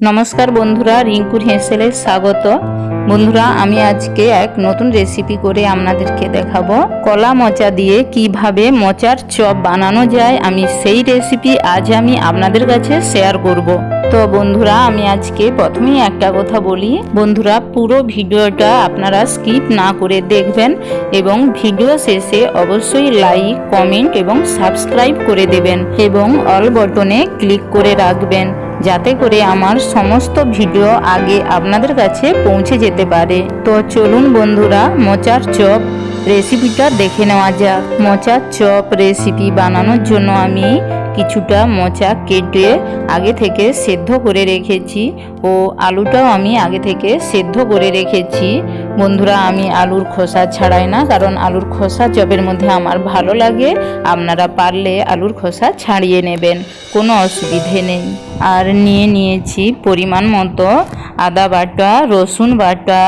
নমস্কার বন্ধুরা, রিঙ্কুর হেসেলে স্বাগত। বন্ধুরা, আমি আজকে এক নতুন রেসিপি করে আপনাদেরকে দেখাবো। কলা মোচা দিয়ে কীভাবে মোচার চপ বানানো যায়, আমি সেই রেসিপি আজ আমি আপনাদের কাছে শেয়ার করব। তো বন্ধুরা, আমি আজকে প্রথমেই একটা কথা বলি। বন্ধুরা, পুরো ভিডিওটা আপনারা স্কিপ না করে দেখবেন এবং ভিডিও শেষে অবশ্যই লাইক কমেন্ট এবং সাবস্ক্রাইব করে দেবেন এবং অল বটনে ক্লিক করে রাখবেন। যাতে করে আমার সমস্ত ভিডিও আগে আপনাদের কাছে পৌঁছে যেতে পারে। তো চলুন বন্ধুরা, মোচার চপ রেসিপিটা দেখে নেওয়া যাক। মোচার চপ রেসিপি বানানোর জন্য আমি কিছুটা মোচা কেটে আগে থেকে সেদ্ধ করে রেখেছি ও আলুটাও আমি আগে থেকে সেদ্ধ করে রেখেছি। বন্ধুরা, আমি আলুর খোসা ছাড়াই না, কারণ আলুর খোসা চপের মধ্যে আমার ভালো লাগে। আপনারা পারলে আলুর খোসা ছাড়িয়ে নেবেন, কোনো অসুবিধে নেই। আর নিয়ে নিয়েছি পরিমাণ মতো আদা বাটা, রসুন বাটা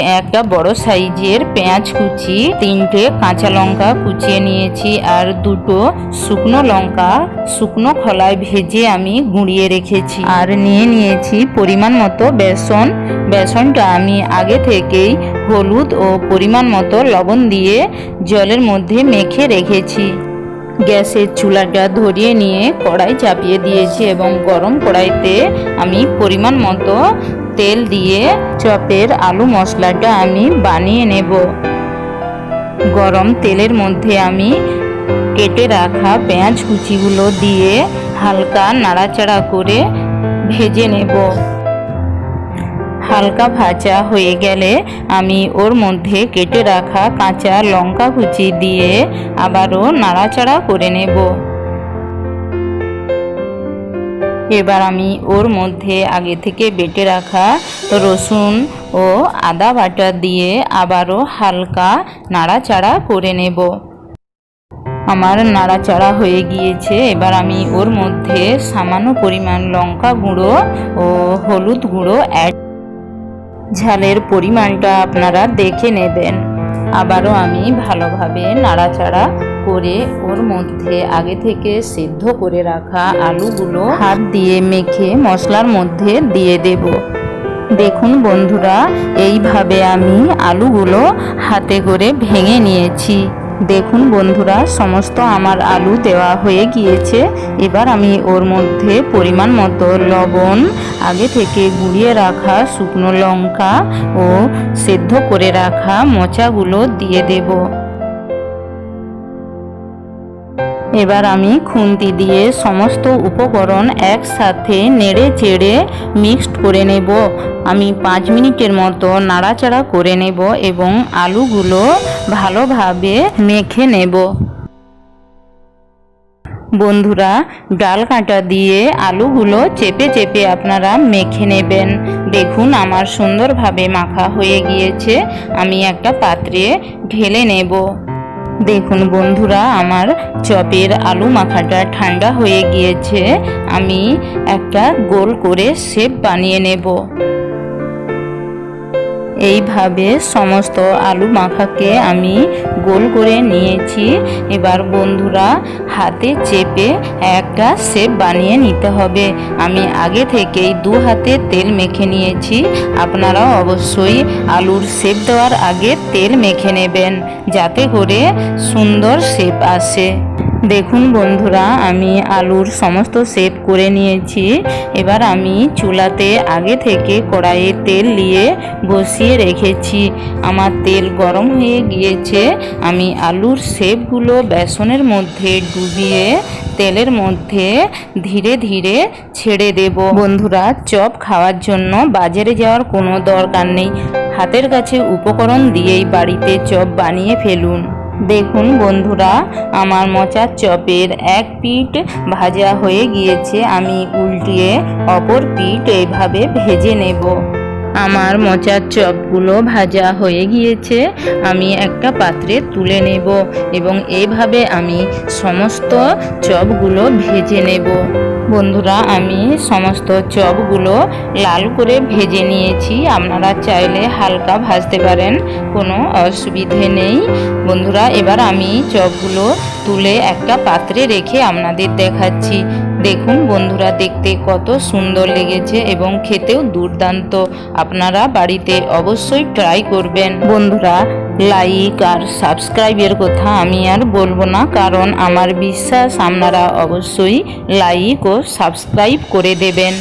একটা বড় সাইজের পেঁয়াজ কুচি, তিনটে কাঁচা লঙ্কা কুচিয়ে নিয়েছি, আর দুটো শুকনো লঙ্কা, শুকনো খোলায় ভেজে আমি গুঁড়িয়ে রেখেছি। আর নিয়ে নিয়েছি পরিমাণ মতো বেসন। বেসনটা আমি আগে থেকেই হলুদ ও পরিমাণ মতো লবণ দিয়ে জলের মধ্যে মেখে রেখেছি। গ্যাসের চুলাটা ধরিয়ে নিয়ে কড়াই চাপিয়ে দিয়েছি এবং গরম কড়াইতে আমি পরিমাণ মতো তেল দিয়ে চপের আলু মশলাটা আমি বানিয়ে নেব। গরম তেলের মধ্যে আমি কেটে রাখা পেঁয়াজ কুচিগুলো দিয়ে হালকা নাড়াচাড়া করে ভেজে নেব। হালকা ভাজা হয়ে গেলে আমি ওর মধ্যে কেটে রাখা কাঁচা লঙ্কা কুচি দিয়ে আবারও নাড়াচাড়া করে নেব। এবার আমি ওর মধ্যে আগে থেকে বেটে রাখা রসুন ও আদা বাটা দিয়ে আবারও হালকা নাড়াচাড়া করে নেব। আমার নাড়াচাড়া হয়ে গিয়েছে। এবার আমি ওর মধ্যে সামান্য পরিমাণ লঙ্কা গুঁড়ো ও হলুদ গুঁড়ো অ্যাড ঝালের পরিমাণটা আপনারা দেখে নেবেন। আবারও আমি ভালোভাবে নাড়াচাড়া করে ওর মধ্যে আগে থেকে সিদ্ধ করে রাখা আলুগুলো হাত দিয়ে মেখে মশলার মধ্যে দিয়ে দেব। দেখুন বন্ধুরা, এইভাবে আমি আলুগুলো হাতে করে ভেঙে নিয়েছি। দেখুন বন্ধুরা, সমস্ত আমার আলু দেওয়া হয়ে গিয়েছে। এবার আমি ওর মধ্যে পরিমাণ মতো লবণ, আগে থেকে গুঁড়িয়ে রাখা শুকনো লঙ্কা ও সেদ্ধ করে রাখা মোচাগুলো দিয়ে দেব। এবার আমি খুন্তি দিয়ে সমস্ত উপকরণ একসাথে নেড়ে চেড়ে মিক্সড করে নেব। আমি পাঁচ মিনিটের মতো নাড়াচাড়া করে নেব এবং আলুগুলো ভালোভাবে মেখে নেব। বন্ধুরা, ডাল কাঁটা দিয়ে আলুগুলো চেপে চেপে আপনারা মেখে নেবেন। দেখুন, আমার সুন্দরভাবে মাখা হয়ে গিয়েছে। আমি একটা পাত্রে ঢেলে নেব। দেখুন বন্ধুরা, আমার চপের আলু মাখাটা ঠান্ডা হয়ে গিয়েছে। আমি একটা গোল করে শেপ বানিয়ে নেব। এইভাবে সমস্ত আলু মাখাকে আমি গোল করে নিয়েছি। এবার বন্ধুরা হাতে চেপে একটা শেপ বানিয়ে নিতে হবে। আমি আগে থেকেই দু হাতে তেল মেখে নিয়েছি। আপনারাও অবশ্যই আলুর শেপ দেওয়ার আগে তেল মেখে নেবেন, যাতে করে সুন্দর শেপ আসে। দেখুন বন্ধুরা, আমি আলুর সমস্ত শেপ করে নিয়েছি। এবার আমি চুলাতে আগে থেকে কড়াইয়ে তেল দিয়ে বসিয়ে রেখেছি। আমার তেল গরম হয়ে গিয়েছে। আমি আলুর শেপগুলো বেসনের মধ্যে ডুবিয়ে তেলের মধ্যে ধীরে ধীরে ছেড়ে দেব। বন্ধুরা, চপ খাওয়ার জন্য বাজারে যাওয়ার কোনো দরকার নেই। হাতের কাছে উপকরণ দিয়েই বাড়িতে চপ বানিয়ে ফেলুন। দেখুন বন্ধুরা, আমার মোচার চপের এক পিঠ ভাজা হয়ে গিয়েছে, আমি উল্টিয়ে অপর পিঠ এইভাবে ভেজে নেব। আমার মোচার চপগুলো ভাজা হয়ে গিয়েছে, আমি একটা পাত্রে তুলে নেব এবং এইভাবে আমি সমস্ত চপগুলো ভেজে নেব। বন্ধুরা, আমি সমস্ত চপগুলো লাল করে ভেজে নিয়েছি। আপনারা চাইলে হালকা ভাজতে পারেন, কোনো অসুবিধে নেই। বন্ধুরা, এবার আমি চপগুলো তুলে একটা পাত্রে রেখে আপনাদের দেখাচ্ছি। দেখুন বন্ধুরা, দেখতে কত সুন্দর লেগেছে এবং খেতেও দুর্দান্ত। আপনারা বাড়িতে অবশ্যই ট্রাই করবেন। বন্ধুরা লাইক আর সাবস্ক্রাইবের কথা আমি আর বলব না, কারণ আমার বিশ্বাস আপনারা অবশ্যই লাইক ও সাবস্ক্রাইব করে দেবেন।